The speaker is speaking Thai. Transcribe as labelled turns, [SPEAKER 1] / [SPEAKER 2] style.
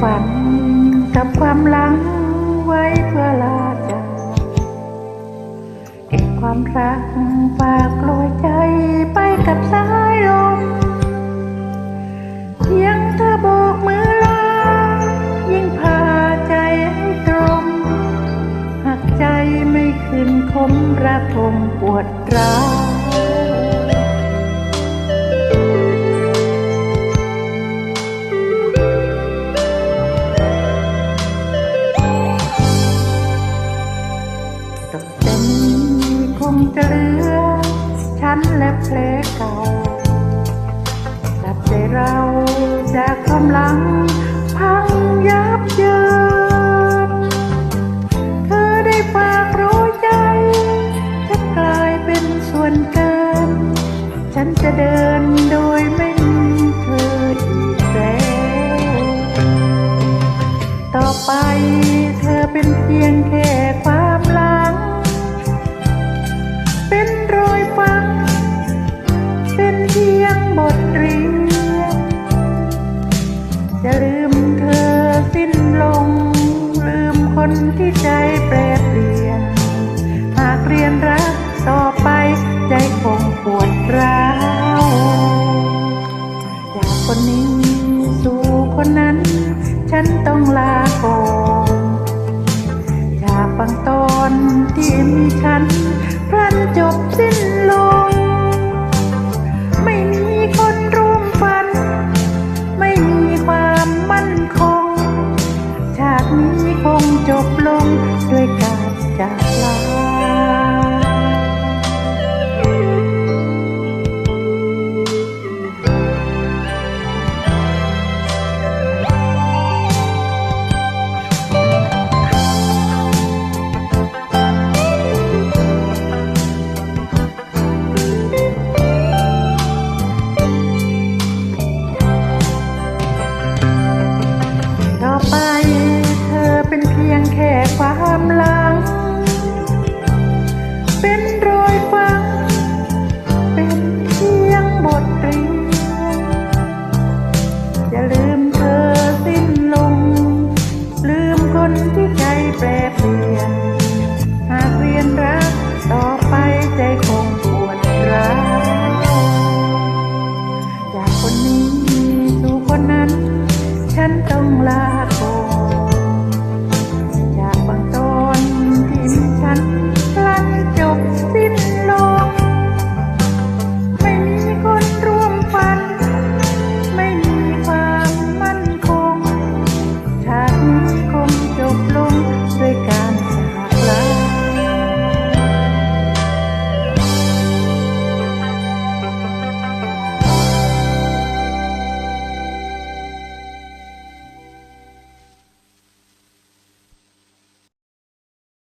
[SPEAKER 1] ฝันกับความหลังไว้เพื่อลาจากเก็บความรักฝากลอยใจไปกับสายลมเพียงเธอโบกมือลายิ่งพาใจให้ตรมหากใจไม่คืนคมระทมปวดร้าว หลือฉันและเพลงเก่าหลับใจเราจากความหลัง พังยับเยินเธอได้ฝากรู้ใจ จะกลายเป็นส่วนเกิน ฉันจะเดิน็นรอยฟัง เป็นเพียงบทเรียน จะลืมเธอสิ้นลง ลืมคนที่ใจแปรเปลี่ยน หากเรียนรักต่อไปใจคงปวดร้าวจากคนนี้สู่คนนั้น ฉันต้องลาก่อนจากบางตอนที่มีฉัน พลันจบสิ้น công là khổ